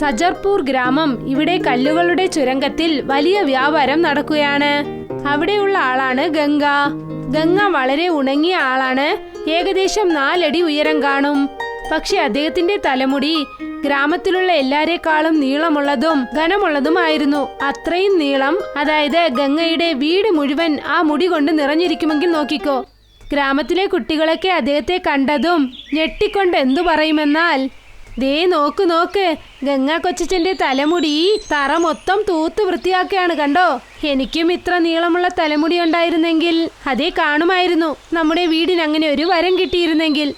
സജർപൂർ ഗ്രാമം ഇവിടെ കല്ലുകളുടെ ചുരങ്കത്തിൽ വലിയ വ്യാപാരം നടക്കുകയാണ്. അവിടെയുള്ള ആളാണ് ഗംഗ. ഗംഗ വളരെ ഉണങ്ങിയ ആളാണ്. ഏകദേശം നാലടി ഉയരം കാണും. പക്ഷെ അദ്ദേഹത്തിന്റെ തലമുടി ഗ്രാമത്തിലുള്ള എല്ലാരെക്കാളും നീളമുള്ളതും ഘനമുള്ളതുമായിരുന്നു. അത്രയും നീളം അതായത് ഗംഗയുടെ വീട് മുഴുവൻ ആ മുടി കൊണ്ട് നിറഞ്ഞിരിക്കുമെങ്കിൽ നോക്കിക്കോ. ഗ്രാമത്തിലെ കുട്ടികളൊക്കെ അദ്ദേഹത്തെ കണ്ടതും ഞെട്ടിക്കൊണ്ട് എന്തു പറയുമെന്നാൽ ദേ നോക്ക് നോക്ക്. ഗംഗാ കൊച്ചച്ചന്റെ തലമുടി തറ മൊത്തം തൂത്ത് വൃത്തിയാക്കുകയാണ് കണ്ടോ? എനിക്കും ഇത്ര നീളമുള്ള തലമുടി ഉണ്ടായിരുന്നെങ്കിൽ അതേ കാണുമായിരുന്നു. നമ്മുടെ വീടിന് അങ്ങനെ ഒരു വരം കിട്ടിയിരുന്നെങ്കിൽ.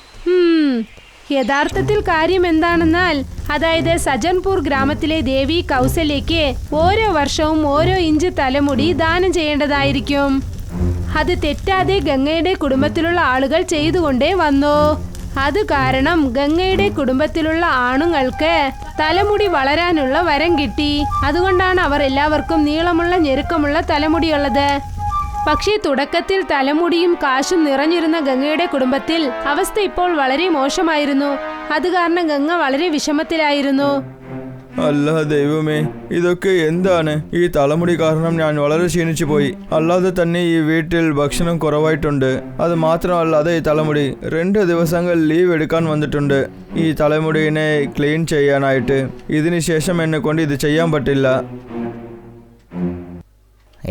യഥാർത്ഥത്തിൽ കാര്യം എന്താണെന്നാൽ അതായത് സജൻപൂർ ഗ്രാമത്തിലെ ദേവി കൗസല്യയ്ക്ക് ഓരോ വർഷവും ഓരോ ഇഞ്ച് തലമുടി ദാനം ചെയ്യേണ്ടതായിരിക്കും. അത് തെറ്റാതെ ഗംഗയുടെ കുടുംബത്തിലുള്ള ആളുകൾ ചെയ്തുകൊണ്ടേ വന്നു? അത് കാരണം ഗംഗയുടെ കുടുംബത്തിലുള്ള ആണുങ്ങൾക്ക് തലമുടി വളരാനുള്ള വരം കിട്ടി. അതുകൊണ്ടാണ് അവർ എല്ലാവർക്കും നീളമുള്ള ഞെരുക്കമുള്ള തലമുടിയുള്ളത്. പക്ഷേ തുടക്കത്തിൽ തലമുടിയും കാശും നിറഞ്ഞിരുന്ന ഗംഗയുടെ കുടുംബത്തിൽ അവസ്ഥ ഇപ്പോൾ വളരെ മോശമായിരുന്നു. അത് കാരണം ഗംഗ വളരെ വിഷമത്തിലായിരുന്നു. അല്ല ദൈവമേ ഇതൊക്കെ എന്താണ്? ഈ തലമുടി കാരണം ഞാൻ വളരെ ക്ഷീണിച്ചു പോയി അല്ലാതെ തന്നെ ഈ വീട്ടിൽ ഭക്ഷണം കുറവായിട്ടുണ്ട്. അത് മാത്രമല്ലാതെ ഈ തലമുടി രണ്ട് ദിവസങ്ങൾ ലീവ് എടുക്കാൻ വന്നിട്ടുണ്ട്. ഈ തലമുടിനെ ക്ലീൻ ചെയ്യാനായിട്ട്. ഇതിനുശേഷം എന്നെ കൊണ്ട് ഇത് ചെയ്യാൻ പറ്റില്ല.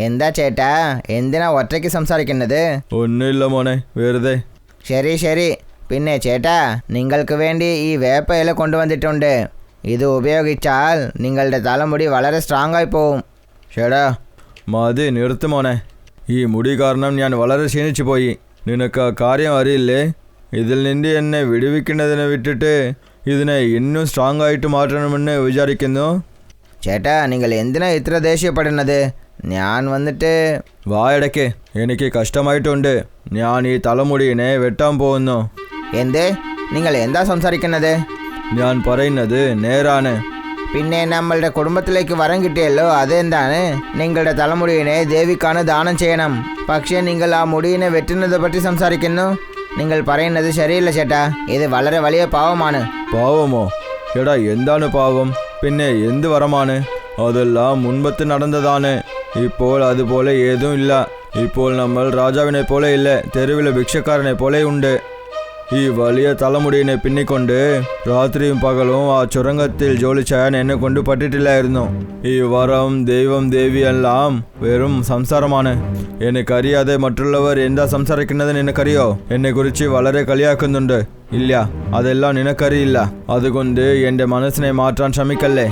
എന്താ ചേട്ടാ? എന്തിനാ ഒറ്റയ്ക്ക് സംസാരിക്കുന്നത്? ഒന്നുമില്ല മോനെ വെറുതെ. ശരി ശരി. പിന്നെ ചേട്ടാ നിങ്ങൾക്ക് വേണ്ടി ഈ വേപ്പ ഇല കൊണ്ടുവന്നിട്ടുണ്ട്. ഇത് ഉപയോഗിച്ചാൽ നിങ്ങളുടെ തലമുടി വളരെ സ്ട്രോങ് ആയി പോവും ഷേടാ. മതി നിർത്ത് മോനെ. ഈ മുടി കാരണം ഞാൻ വളരെ ക്ഷീണിച്ചു പോയി നിനക്ക് കാര്യം അറിയില്ലേ? ഇതിൽ നിന്ന് എന്നെ വിടുവിക്കുന്നതിനെ വിട്ടിട്ട് ഇതിനെ ഇന്നും സ്ട്രോങ് ആയിട്ട് മാറ്റണമെന്ന് വിചാരിക്കുന്നു. ചേട്ടാ നിങ്ങൾ എന്തിനാ ഇത്ര ദേഷ്യപ്പെടുന്നത് ഞാൻ വന്നിട്ട് വായടക്ക് എനിക്ക് കഷ്ടമായിട്ടുണ്ട്. ഞാൻ ഈ തലമുടിയിനെ വെട്ടാൻ പോകുന്നു. എന്തേ? നിങ്ങൾ എന്താ സംസാരിക്കുന്നത്? ഞാൻ പറയുന്നത് നേരാണ്. പിന്നെ നമ്മളുടെ കുടുംബത്തിലേക്ക് വരം കിട്ടിയല്ലോ അതെന്താണ്? നിങ്ങളുടെ തലമുടിയിനെ ദേവിക്കാണ് ദാനം ചെയ്യണം. പക്ഷേ നിങ്ങൾ ആ മുടിയിനെ വെട്ടുന്നത് പറ്റി സംസാരിക്കുന്നു. നിങ്ങൾ പറയുന്നത് ശരിയല്ല ചേട്ടാ. ഇത് വളരെ വലിയ പാവമാണ്. പാവമോ? എടാ എന്താണ് പാവം? പിന്നെ എന്ത് വരമാണ്? അതെല്ലാം മുൻപത്ത് നടന്നതാണ്. ഇപ്പോൾ അതുപോലെ ഏതും ഇല്ല ഇപ്പോൾ നമ്മൾ രാജാവിനെ പോലെ ഇല്ല തെരുവിലെ ഭിക്ഷക്കാരനെ പോലെ ഉണ്ട്. ഈ വലിയ തലമുടിയെ പിന്നിക്കൊണ്ട് രാത്രിയും പകലും ആ ചുരങ്കത്തിൽ ജോലി ചെയ്യാൻ എന്നെ കൊണ്ട് പറ്റിട്ടില്ലായിരുന്നു ഈ വരം ദൈവം ദേവി എല്ലാം വെറും സംസാരമാണ്. എനിക്കറിയാതെ മറ്റുള്ളവർ എന്താ സംസാരിക്കുന്നതെന്ന് എനിക്കറിയോ എന്നെ കുറിച്ച് വളരെ കളിയാക്കുന്നുണ്ട്. ഇല്ല അതെല്ലാം നിനക്കറിയില്ല. അതുകൊണ്ട് എന്റെ മനസ്സിനെ മാറ്റാൻ ശ്രമിക്കല്ലേ?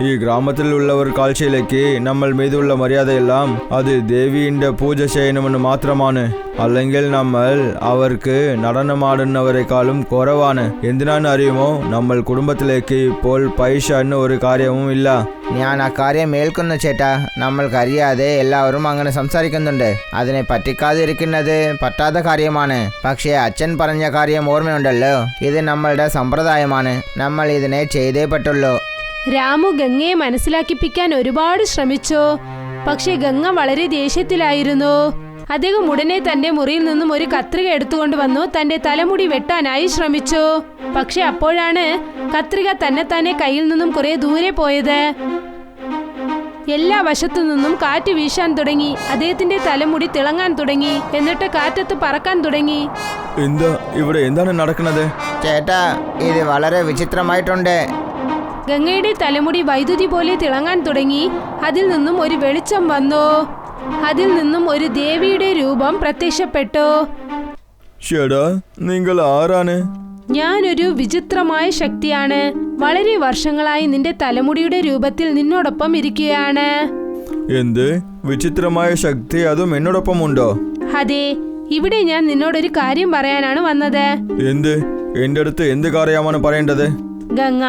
ഈ ഗ്രാമത്തിലുള്ളവർ കാഴ്ചയിലേക്ക് നമ്മൾ മീതുള്ള മര്യാദയെല്ലാം അത് ദേവീന്റെ പൂജ ചെയ്യണമെന്ന് മാത്രമാണ് അല്ലെങ്കിൽ നമ്മൾ അവർക്ക് നടനമാടുന്നവരെക്കാളും കുറവാണ് എന്തിനാണ് അറിയുമോ നമ്മൾ കുടുംബത്തിലേക്ക് ഇപ്പോൾ പൈസ എന്ന ഒരു കാര്യവും ഇല്ല ഞാൻ ആ കാര്യം ഏൽക്കുന്നു ചേട്ടാ നമ്മൾക്കറിയാതെ എല്ലാവരും അങ്ങനെ സംസാരിക്കുന്നുണ്ട് അതിനെ പറ്റിക്കാതിരിക്കുന്നത് പറ്റാത്ത കാര്യമാണ് പക്ഷേ അച്ഛൻ പറഞ്ഞ കാര്യം ഓർമ്മയുണ്ടല്ലോ ഇത് നമ്മളുടെ സമ്പ്രദായമാണ് നമ്മൾ ഇതിനെ ചെയ്തേ പറ്റുള്ളൂ രാമു ഗംഗയെ മനസ്സിലാക്കിപ്പിക്കാൻ ഒരുപാട് ശ്രമിച്ചു. പക്ഷേ ഗംഗ വളരെ ദേഷ്യത്തിലായിരുന്നു. അദ്ദേഹം ഉടനെ തന്റെ മുറിയിൽ നിന്നും ഒരു കത്രിക എടുത്തുകൊണ്ട് വന്നു തന്റെ തലമുടി വെട്ടാനായി ശ്രമിച്ചു. പക്ഷെ അപ്പോഴാണ് കത്രിക തന്നെ തന്നെ കയ്യിൽ നിന്നും കുറെ ദൂരെ പോയത്. എല്ലാ വശത്തു നിന്നും കാറ്റ് വീശാൻ തുടങ്ങി. അദ്ദേഹത്തിന്റെ തലമുടി തിളങ്ങാൻ തുടങ്ങി. എന്നിട്ട് കാറ്റത്ത് പറക്കാൻ തുടങ്ങി. എന്താ ഇവിടെ എന്താണ് നടക്കുന്നത്? ചേട്ടാ ഇത് വളരെ വിചിത്രമായിട്ടുണ്ട്. ഗംഗയുടെ തലമുടി വൈദ്യുതി പോലെ തിളങ്ങാൻ തുടങ്ങി. അതിൽ നിന്നും ഒരു വെളിച്ചം വന്നു. അതിൽ നിന്നും ഒരു ദേവിയുടെ രൂപം പ്രത്യക്ഷപ്പെട്ടു. ഷേടാ നിങ്ങൾ ആരാണ്? ഞാനൊരു വിചിത്രമായ ശക്തിയാണ്. വളരെ വർഷങ്ങളായി നിന്റെ തലമുടിയുടെ രൂപത്തിൽ നിന്നോടൊപ്പം ഇരിക്കുകയാണ്. എന്ത്? വിചിത്രമായ ശക്തി അതും എന്നോടൊപ്പം ഉണ്ടോ? അതെ ഇവിടെ ഞാൻ നിന്നോടൊരു കാര്യം പറയാനാണ് വന്നത്. എന്ത്? എന്റെ അടുത്ത് എന്ത് കാര്യമാണ് പറയേണ്ടത്? ഗംഗ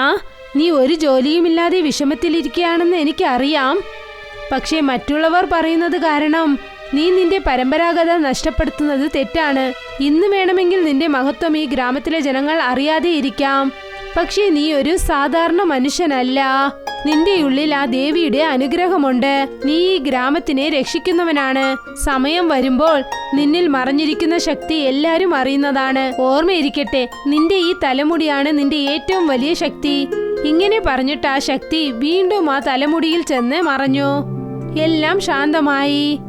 നീ ഒരു ജോലിയുമില്ലാതെ വിഷമത്തിലിരിക്കുകയാണെന്ന് എനിക്കറിയാം. പക്ഷേ മറ്റുള്ളവർ പറയുന്നത് കാരണം നീ നിന്റെ പരമ്പരാഗത നഷ്ടപ്പെടുത്തുന്നത് തെറ്റാണ്. ഇന്ന് വേണമെങ്കിൽ നിന്റെ മഹത്വം ഈ ഗ്രാമത്തിലെ ജനങ്ങൾ അറിയാതെ ഇരിക്കാം. പക്ഷേ നീ ഒരു സാധാരണ മനുഷ്യനല്ല. നിന്റെ ഉള്ളിൽ ആ ദേവിയുടെ അനുഗ്രഹമുണ്ട്. നീ ഈ ഗ്രാമത്തിനെ രക്ഷിക്കുന്നവനാണ്. സമയം വരുമ്പോൾ നിന്നിൽ മറഞ്ഞിരിക്കുന്ന ശക്തി എല്ലാരും അറിയുന്നതാണ്. ഓർമ്മയിരിക്കട്ടെ നിന്റെ ഈ തലമുടിയാണ് നിന്റെ ഏറ്റവും വലിയ ശക്തി. ഇങ്ങനെ പറഞ്ഞിട്ട് ആ ശക്തി വീണ്ടും ആ തലമുടിയിൽ ചെന്ന് മറഞ്ഞു. എല്ലാം ശാന്തമായി.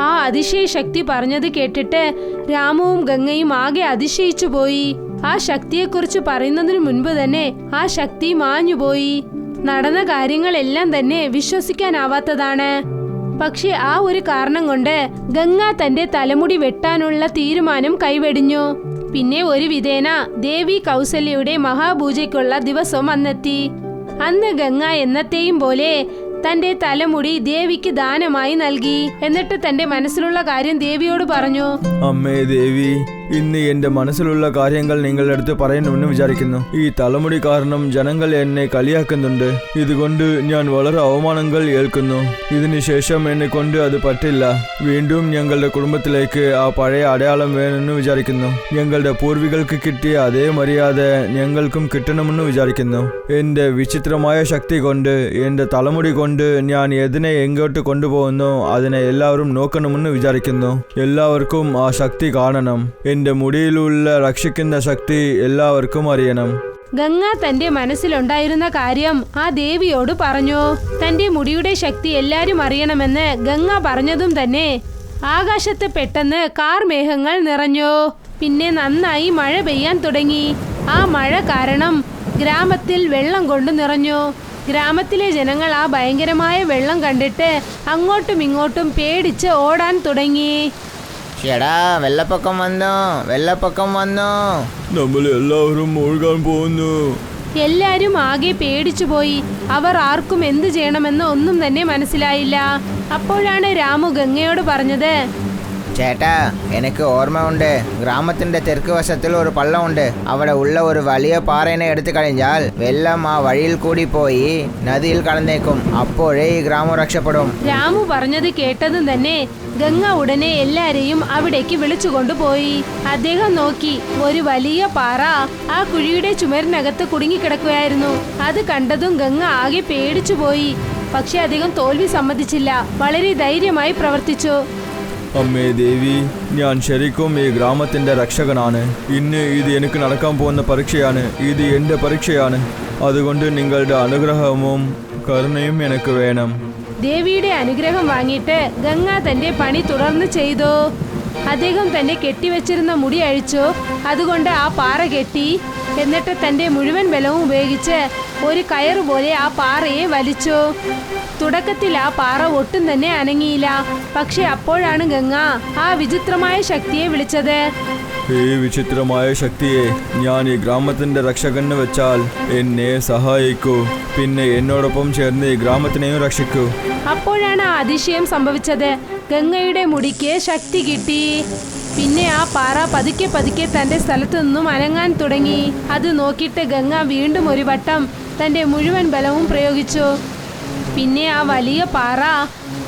ആ അതിശയ ശക്തി പറഞ്ഞത് കേട്ടിട്ട് രാമുവും ഗംഗയും ആകെ അതിശയിച്ചു പോയി. ആ ശക്തിയെക്കുറിച്ച് പറയുന്നതിനു മുൻപ് തന്നെ ആ ശക്തി മാഞ്ഞുപോയി നടന്ന കാര്യങ്ങളെല്ലാം തന്നെ വിശ്വസിക്കാനാവാത്തതാണ്. പക്ഷെ ആ ഒരു കാരണം കൊണ്ട് ഗംഗ തന്റെ തലമുടി വെട്ടാനുള്ള തീരുമാനം കൈവെടിഞ്ഞു. പിന്നെ ഒരു വിധേന ദേവി കൗസല്യയുടെ മഹാപൂജയ്ക്കുള്ള ദിവസം വന്നെത്തി. അന്ന് ഗംഗ എന്നത്തെയും പോലെ തന്റെ തലമുടി ദേവിക്ക് ദാനമായി നൽകി. എന്നിട്ട് തന്റെ മനസ്സിലുള്ള കാര്യം ദേവിയോട് പറഞ്ഞു. അമ്മേ ദേവി ഇന്ന് എന്റെ മനസ്സിലുള്ള കാര്യങ്ങൾ നിങ്ങളുടെ അടുത്ത് പറയണമെന്ന് വിചാരിക്കുന്നു. ഈ തലമുടി കാരണം ജനങ്ങൾ എന്നെ കളിയാക്കുന്നുണ്ട്. ഇതുകൊണ്ട് ഞാൻ വളരെ അവമാനങ്ങൾ ഏൽക്കുന്നു. ഇതിനുശേഷം എന്നെ കൊണ്ട് അത് പറ്റില്ല. വീണ്ടും ഞങ്ങളുടെ കുടുംബത്തിലേക്ക് ആ പഴയ അടയാളം വേണമെന്ന് വിചാരിക്കുന്നു. ഞങ്ങളുടെ പൂർവികൾക്ക് കിട്ടിയ അതേ മര്യാദ ഞങ്ങൾക്കും കിട്ടണമെന്ന് വിചാരിക്കുന്നു. എന്റെ വിചിത്രമായ ശക്തി കൊണ്ട് എന്റെ തലമുടി കൊണ്ട് ഞാൻ എതിനെ എങ്ങോട്ട് കൊണ്ടുപോകുന്നു അതിനെ എല്ലാവരും നോക്കണമെന്ന് വിചാരിക്കുന്നു. എല്ലാവർക്കും ആ ശക്തി കാണണം. എന്റെ മുടിയിലുള്ള രക്ഷിക്കുന്ന ശക്തി എല്ലാവർക്കും അറിയണം. ഗംഗ തന്റെ മനസ്സിലുണ്ടായിരുന്ന കാര്യം ആ ദേവിയോട് പറഞ്ഞു. തന്റെ മുടിയുടെ ശക്തി എല്ലാരും അറിയണമെന്ന് ഗംഗ പറഞ്ഞതും തന്നെ ആകാശത്ത് പെട്ടെന്ന് കാർ മേഘങ്ങൾ നിറഞ്ഞു. പിന്നെ നന്നായി മഴ പെയ്യാൻ തുടങ്ങി. ആ മഴ കാരണം ഗ്രാമത്തിൽ വെള്ളം കൊണ്ട് നിറഞ്ഞു. ഗ്രാമത്തിലെ ജനങ്ങൾ ആ ഭയങ്കരമായ വെള്ളം കണ്ടിട്ട് അങ്ങോട്ടും ഇങ്ങോട്ടും പേടിച്ച് ഓടാൻ തുടങ്ങി. ചേടാ വെള്ളപ്പൊക്കം വന്നു വെള്ളപ്പൊക്കം വന്നു. നമ്മൾ എല്ലാവരും മുഴുകാൻ പോകുന്നു. എല്ലാരും ആകെ പേടിച്ചു പോയി. അവർ ആർക്കും എന്തു ചെയ്യണമെന്ന് ഒന്നും തന്നെ മനസ്സിലായില്ല. അപ്പോഴാണ് രാമു ഗംഗയോട് പറഞ്ഞത് ചേട്ടാ എനിക്ക് ഓർമ്മയുണ്ട്. ഗ്രാമത്തിന്റെ തെക്ക് വശത്തിൽ ഒരു പള്ളമുണ്ട്. അവിടെ ഉള്ള ഒരു വലിയ പാറേനെ എടുത്തു കഴിഞ്ഞാൽ വെള്ളം ആ വഴിയിൽ കൂടി പോയി നദിയിൽ കടന്നേക്കും. അപ്പോഴേ ഈ ഗ്രാമം രക്ഷപ്പെടും. രാമു പറഞ്ഞത് കേട്ടതും തന്നെ ഗംഗ ഉടനെ എല്ലാരെയും അവിടേക്ക് വിളിച്ചുകൊണ്ടുപോയി അദ്ദേഹം നോക്കി ഒരു വലിയ പാറ ആ കുഴിയുടെ ചുമരിനകത്ത് കുടുങ്ങിക്കിടക്കുകയായിരുന്നു. അത് കണ്ടതും ഗംഗ ആകെ പേടിച്ചുപോയി. പക്ഷെ അദ്ദേഹം തോൽവി സമ്മതിച്ചില്ല. വളരെ ധൈര്യമായി പ്രവർത്തിച്ചു. അമ്മേ ദേവി ഞാൻ ശരിക്കും ഈ ഗ്രാമത്തിന്റെ രക്ഷകനാണ്. ഇന്ന് ഇത് എനിക്ക് നടക്കാൻ പോകുന്ന പരീക്ഷയാണ്. ഇത് എന്റെ പരീക്ഷയാണ്. അതുകൊണ്ട് നിങ്ങളുടെ അനുഗ്രഹവും കരുണയും എനിക്ക് വേണം. ദേവിയുടെ അനുഗ്രഹം വാങ്ങിയിട്ട് ഗംഗ തന്റെ പണി തുടർന്ന് ചെയ്തു. അദ്ദേഹം തന്റെ കെട്ടിവെച്ചിരുന്ന മുടി അഴിച്ചു. അതുകൊണ്ട് ആ പാറ കെട്ടി. എന്നിട്ട് തന്റെ മുഴുവൻ ബലവും ഉപയോഗിച്ച് ഒരു കയറ് പോലെ ആ പാറയെ വലിച്ചു. തുടക്കത്തിൽ ആ പാറ ഒട്ടും തന്നെ അനങ്ങിയില്ല. പക്ഷെ അപ്പോഴാണ് ഗംഗ ആ വിചിത്രമായ ശക്തിയെ വിളിച്ചത്. ഈ വിചിത്രമായ ശക്തിയെ ഞാൻ ഈ ഗ്രാമത്തിന്റെ രക്ഷകന് വെച്ചാൽ എന്നെ സഹായിക്കൂ. പിന്നെ എന്നോടൊപ്പം ചേർന്ന് ഈ ഗ്രാമത്തിനെയും രക്ഷിക്കൂ. അപ്പോഴാണ് ആ അതിശയം സംഭവിച്ചത്. ഗംഗയുടെ മുടിക്ക് ശക്തി കിട്ടി. പിന്നെ ആ പാറ പതുക്കെ പതുക്കെ തന്റെ സ്ഥലത്തു നിന്നും അനങ്ങാൻ തുടങ്ങി. അത് നോക്കിയിട്ട് ഗംഗ വീണ്ടും ഒരു വട്ടം തന്റെ മുഴുവൻ ബലവും പ്രയോഗിച്ചു. പിന്നെ ആ വലിയ പാറ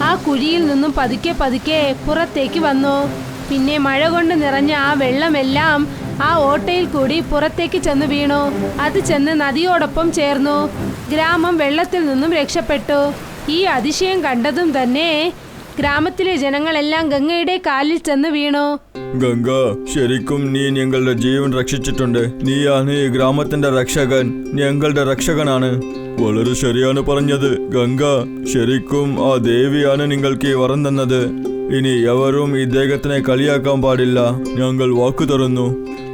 ആ കുഴിയിൽ നിന്നും പതുക്കെ പതുക്കെ പുറത്തേക്ക് വന്നു. പിന്നെ മഴ കൊണ്ട് നിറഞ്ഞ ആ വെള്ളമെല്ലാം ആ ഓട്ടയിൽ കൂടി പുറത്തേക്ക് ചെന്ന് വീണു. അത് ചെന്ന് നദിയോടൊപ്പം ചേർന്നു. ഗ്രാമം വെള്ളത്തിൽ നിന്നും രക്ഷപ്പെട്ടു. ഈ അതിശയം കണ്ടതും തന്നെ ഗ്രാമത്തിലെ ജനങ്ങളെല്ലാം ഗംഗയുടെ കാലിൽ ചെന്ന് വീണു. ഗംഗ ശരിക്കും നീ ഞങ്ങളുടെ ജീവൻ രക്ഷിച്ചിട്ടുണ്ട്. നീയാണ് ഈ ഗ്രാമത്തിന്റെ രക്ഷകൻ. ഞങ്ങളുടെ രക്ഷകനാണ്. വളരെ ശരിയാണ് പറഞ്ഞത്. ഗംഗ ശരിക്കും ആ ദേവിയാണ് നിങ്ങൾക്ക് ഈ വരം തന്നത്. ഇനി എവരും ഈ ഇദ്ദേഹത്തിനെ കളിയാക്കാൻ പാടില്ല. ഞങ്ങൾ വാക്കു തരുന്നു.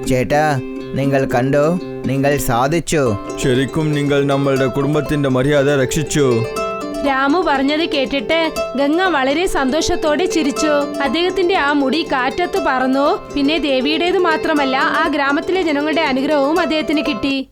ചേട്ടാ നിങ്ങൾ കണ്ടോ? നിങ്ങൾ സാധിച്ചു. ശരിക്കും നിങ്ങൾ നമ്മളുടെ കുടുംബത്തിന്റെ മര്യാദ രക്ഷിച്ചു. രാമു പറഞ്ഞത് കേട്ടിട്ട് ഗംഗ വളരെ സന്തോഷത്തോടെ ചിരിച്ചു. അദ്ദേഹത്തിന്റെ ആ മുടി കാറ്റത്ത് പറന്നു. പിന്നെ ദേവിയുടേത് മാത്രമല്ല ആ ഗ്രാമത്തിലെ ജനങ്ങളുടെ അനുഗ്രഹവും അദ്ദേഹത്തിന് കിട്ടി.